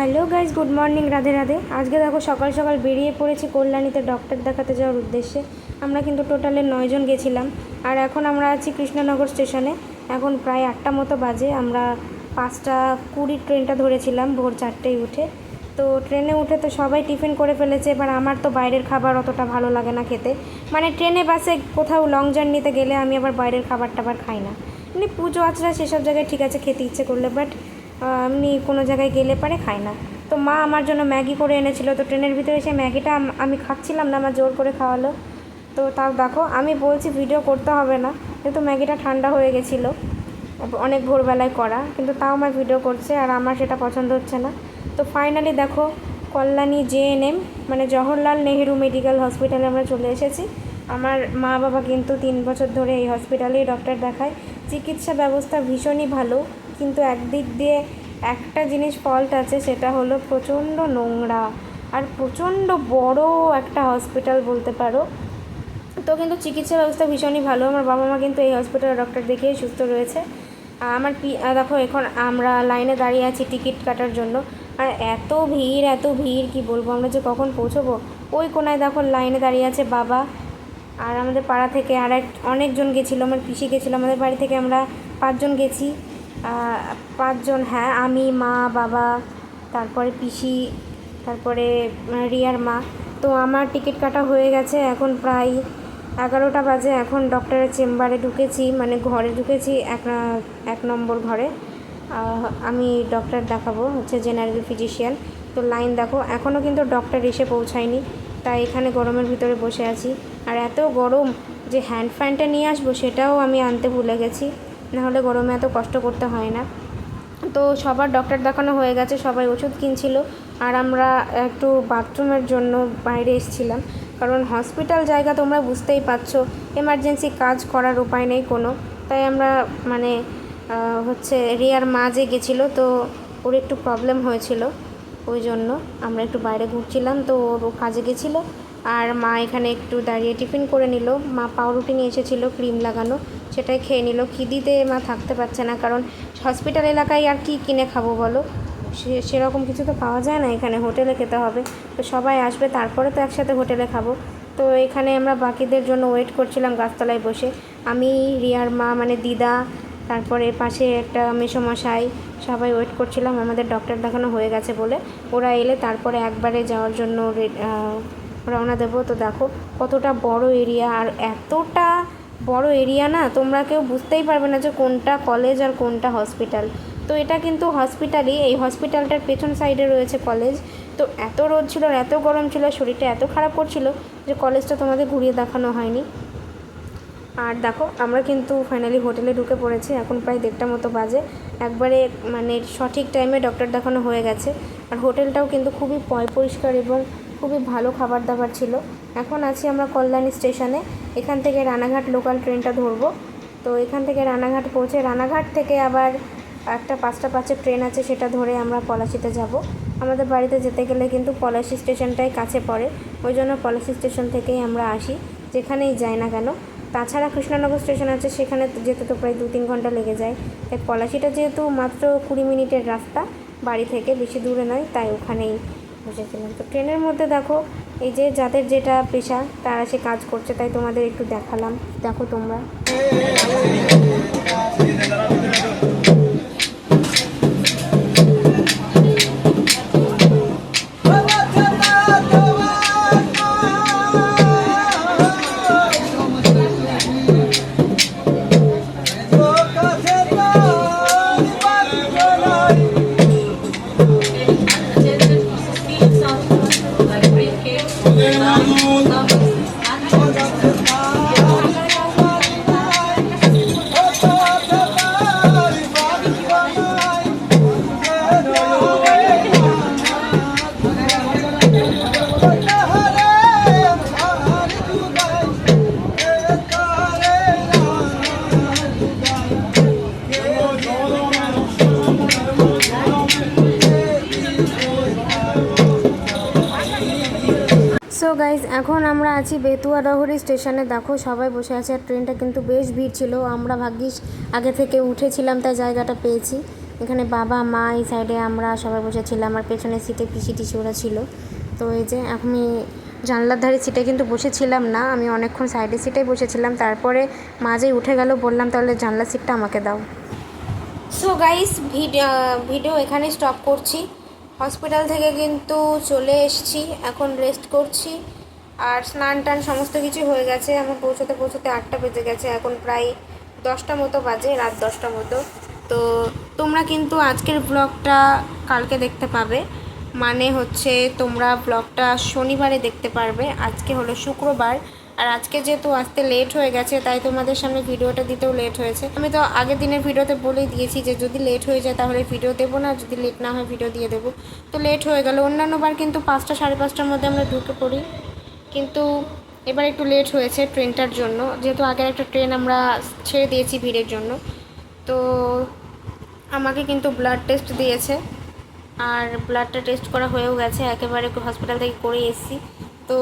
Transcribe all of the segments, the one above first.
Hello guys good morning, Radhe Radhe. আজকে দেখো সকাল সকাল বেরিয়ে পড়েছি কল্যাণীতে ডক্টর দেখাতে যাওয়ার উদ্দেশ্যে। আমরা কিন্তু টোটালে নয়জন গেছিলাম। আর এখন আমরা আছি কৃষ্ণনগর স্টেশনে। এখন প্রায় আটটা মতো বাজে। আমরা পাঁচটা কুড়ির ট্রেনটা ধরেছিলাম, ভোর চারটেয় উঠে। তো ট্রেনে উঠে তো সবাই টিফিন করে ফেলেছে, এবার আমার তো বাইরের খাবার অতটা ভালো লাগে না খেতে। মানে ট্রেনে, বাসে কোথাও লং জার্নিতে গেলে আমি আবার বাইরের খাবার টাবার খাই না। এমনি পুজো আচরা সেসব জায়গায় ঠিক আছে, খেতে ইচ্ছে করলে বাট এমনি কোনো জায়গায় গেলে পারে খায় না। তো মা আমার জন্য ম্যাগি করে এনেছিল। তো ট্রেনের ভিতরে এসে ম্যাগিটা আমি খাচ্ছিলাম না, আমার জোর করে খাওয়ালো। তো তাও দেখো, আমি বলছি ভিডিও করতে হবে না কিন্তু ম্যাগিটা ঠান্ডা হয়ে গেছিল। অনেক ভোরবেলায় করা, কিন্তু তাও আমার ভিডিও করছে আর আমার সেটা পছন্দ হচ্ছে না। তো ফাইনালি দেখো, কল্যাণী জেএনএম মানে জওহরলাল নেহেরু মেডিকেল হসপিটালে আমরা চলে এসেছি। আমার মা বাবা কিন্তু তিন বছর ধরে এই হসপিটালেই ডক্টর দেখায়। চিকিৎসা ব্যবস্থা ভীষণই ভালো, কিন্তু একদিক দিয়ে একটা জিনিস ফল্ট আছে, সেটা হলো প্রচণ্ড নোংরা আর প্রচণ্ড বড় একটা হসপিটাল বলতে পারো। তো কিন্তু চিকিৎসা ব্যবস্থা ভীষণই ভালো। আমার বাবা মা কিন্তু এই হসপিটালে ডক্টর দেখিয়ে সুস্থ রয়েছে। আমার পি দেখো এখন আমরা লাইনে দাঁড়িয়ে আছি টিকিট কাটার জন্য। আর এত ভিড় এত ভিড়, কি বলব আমরা যে কখন পৌঁছবো? ওই কোনায় দেখো লাইনে দাঁড়িয়ে আছে বাবা। আর আমাদের পাড়া থেকে আর এক, অনেকজন গেছিল, আমার পিসি গেছিল, আমাদের বাড়ি থেকে আমরা পাঁচজন গেছি। পাঁচজন হ্যাঁ আমি, মা, বাবা, তারপরে পিসি, তারপরে রিয়ার মা। তো আমার টিকিট কাটা হয়ে গেছে, এখন প্রায় এগারোটা বাজে, এখন ডক্টরের চেম্বারে ঢুকেছি মানে ঘরে ঢুকেছি, এক এক নম্বর ঘরে। আমি ডক্টর দেখাবো, হচ্ছে জেনারেল ফিজিশিয়ান। তো লাইন দেখো এখনও কিন্তু ডক্টর এসে পৌঁছায়নি, তাই এখানে গরমের ভিতরে বসে আছি। আর এত গরম যে হ্যান্ড ফ্যানটা নিয়ে আসব, সেটাও আমি আনতে ভুলে গেছি। নাহলে গরমে এত কষ্ট করতে হয় না। তো সবার ডক্টর দেখানো হয়ে গেছে, সবাই ওষুধ কিনছিল। আর আমরা একটু বাথরুমের জন্য বাইরে এসেছিলাম। কারণ হসপিটাল জায়গা তোমরা বুঝতেই পারছ এমার্জেন্সি কাজ করার উপায় নেই কোনো। তাই আমরা মানে হচ্ছে রিয়ার মা যে গেছিল, তো ওর একটু প্রবলেম হয়েছিল। ওই জন্য আমরা একটু বাইরে ঘুরছিলাম, তো ওর ও কাজে গেছিল। আর মা এখানে একটু দাঁড়িয়ে টিফিন করে নিল। মা পাউরুটি নিয়ে এসেছিল ক্রিম লাগানো, সেটাই খেয়ে নিল। খিদিতে মা থাকতে পারছে না, কারণ হসপিটাল এলাকায় আর কি কিনে খাব বলো? সে, সেরকম কিছু তো পাওয়া যায় না, এখানে হোটেলে খেতে হবে। তো সবাই আসবে, তারপরে তো একসাথে হোটেলে খাব। তো এখানে আমরা বাকিদের জন্য ওয়েট করছিলাম গাছতলায় বসে। আমি, রিয়ার মা মানে দিদা, তারপরে পাশে একটা মেসোমশাই, সবাই ওয়েট করছিলাম। আমাদের ডক্টর দেখানো হয়ে গেছে বলে। ওরা এলে তারপরে একবারে যাওয়ার জন্য রওনা দেবো। তো দেখো কতটা বড় এরিয়া আর এতটা বড় এরিয়া না, তোমরা কেউ বুঝতেই পারবে না যে কোনটা কলেজ আর কোনটা হসপিটাল তো এটা কিন্তু হসপিটালই এই হসপিটালটার পেছন সাইডে রয়েছে কলেজ তো এত রোদ ছিল আর এত গরম ছিল, শরীরটা এত খারাপ করছিল যে কলেজটা তোমাদের ঘুরিয়ে দেখানো হয়নি। আর দেখো, আমরা কিন্তু ফাইনালি হোটেলে ঢুকে পড়েছি। এখন প্রায় দেড়টা মতো বাজে। একবারে মানে সঠিক টাইমে ডক্টর দেখানো হয়ে গেছে। আর হোটেলটাও কিন্তু খুবই পয় পরিষ্কার এবং খুবই ভালো খাবার দাবার ছিল। এখন আছি আমরা কল্যাণী স্টেশনে। এখান থেকে রানাঘাট লোকাল ট্রেনটা ধরবো। তো এখান থেকে রানাঘাট পৌঁছে, রানাঘাট থেকে আবার একটা পাঁচটা পাঁচের ট্রেন আছে, সেটা ধরে আমরা পলাশিতে যাব। আমাদের বাড়িতে যেতে গেলে কিন্তু পলাশি স্টেশনটাই কাছে পড়ে। ওই জন্য পলাশি স্টেশন থেকেই আমরা আসি, যেখানেই যাই না কেন। তাছাড়া কৃষ্ণনগর স্টেশন আছে, সেখানে যেতে তো প্রায় দু তিন ঘণ্টা লেগে যায়। তাই পলাশিটা যেহেতু মাত্র কুড়ি মিনিটের রাস্তা বাড়ি থেকে, বেশি দূরে নয়, তাই ওখানেই বসেছিলাম তো ট্রেনের মধ্যে দেখো, এই যে যাদের যেটা পেশা, তারা সে কাজ করছে, তাই তোমাদের একটু দেখালাম। দেখো তোমরা। সো গাইজ এখন আমরা আছি বেতুয়া ডহরি স্টেশনে। দেখো, সবাই বসে আছে। আর ট্রেনটা কিন্তু বেশ ভিড় ছিল। আমরা ভাগ্যিস আগে থেকে উঠেছিলাম, তাই জায়গাটা পেয়েছি। এখানে বাবা, মা, এই সাইডে আমরা সবাই বসেছিলাম আর পেছনের সিটে পিসি টিসি ওরা ছিল। তো এই যে, আমি জানলার ধারে সিটে কিন্তু বসেছিলাম না। আমি অনেকক্ষণ সাইডে সিটেই বসেছিলাম। তারপরে মাঝেই উঠে গেল, বললাম, তাহলে জানলার সিটটা আমাকে দাও। সো গাইস ভিডিও এখানে স্টপ করছি। হসপিটাল থেকে কিন্তু চলে এসেছি, এখন রেস্ট করছি। আর স্নান টান সমস্ত কিছু হয়ে গেছে আমার পৌঁছতে পৌঁছতে আটটা বেজে গেছে, এখন প্রায় দশটা মতো বাজে, রাত দশটা মতো। তো তোমরা কিন্তু আজকের ব্লগটা কালকে দেখতে পাবে। মানে হচ্ছে তোমরা ব্লগটা শনিবারে দেখতে পারবে, আজকে হলো শুক্রবার। আর আজকে যেহেতু আসতে লেট হয়ে গেছে, তাই তোমাদের সামনে ভিডিওটা দিতেও লেট হয়েছে। আমি তো আগের দিনের ভিডিওতে বলেই দিয়েছি যে, যদি লেট হয়ে যায় তাহলে ভিডিও দেবো না, যদি লেট না হয় ভিডিও দিয়ে দেবো। তো লেট হয়ে গেল। অন্যান্য বার কিন্তু পাঁচটা, সাড়ে পাঁচটার মধ্যে আমরা ঢুকে পড়ি। কিন্তু এবার একটু লেট হয়েছে ট্রেনটার জন্য। যেহেতু আগের একটা ট্রেন আমরা ছেড়ে দিয়েছি ভিড়ের জন্য। তো আমাকে কিন্তু ব্লাড টেস্ট দিয়েছে। আর ব্লাডটা টেস্ট করা হয়েও গেছে। একেবারে হসপিটাল থেকে করে এসেছি। তো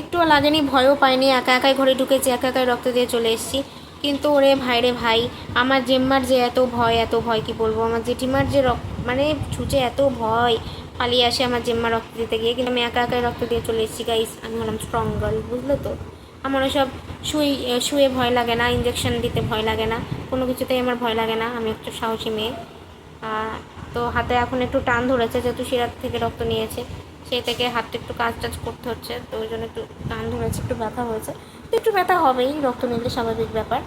একটুও লাগেনি, ভয়ও পাইনি। একা একাই ঘরে ঢুকেছি, একা একাই রক্ত দিয়ে চলে এসেছি। কিন্তু ওরে ভাই রে ভাই, আমার জেম্মার যে এত ভয় এত ভয়, কি বলব? আমার জেঠিমার যে রক্ত মানে ছুঁচে এত ভয়, পালিয়ে আসে আমার জেম্মা রক্ত দিতে গিয়ে। কিন্তু আমি একা একাই রক্ত দিয়ে চলে এসেছি গাইস আমি হলাম স্ট্রং গার্ল বুঝলে তো? আমার ওসব শুই, শুয়ে ভয় লাগে না ইঞ্জেকশন দিতে ভয় লাগে না। কোনো কিছুতেই আমার ভয় লাগে না, আমি একটু সাহসী মেয়ে। তো হাতে এখন একটু টান ধরেছে, যেহেতু শিরাত থেকে রক্ত নিয়েছে। সেই থেকে হাতটা একটু কাজ টাজ করতে হচ্ছে, তো ওই জন্য একটু টান ধরেছে, একটু ব্যথা হয়েছে। তো একটু ব্যথা হবেই, রক্ত নিলে স্বাভাবিক ব্যাপার।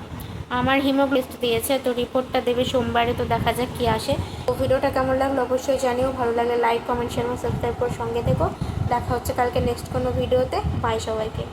আমার হিমোগ্লিস্ট দিয়েছে, তো রিপোর্টটা দেবে সোমবারে, তো দেখা যাক কী আসে। তো ভিডিওটা কেমন লাগল অবশ্যই জানিও, ভালো লাগলে লাইক, কমেন্ট শেয়ার এবং সাবস্ক্রাইব করে সঙ্গে থেকো। দেখা হচ্ছে কালকে নেক্সট কোনো ভিডিওতে। বাই সবাইকে।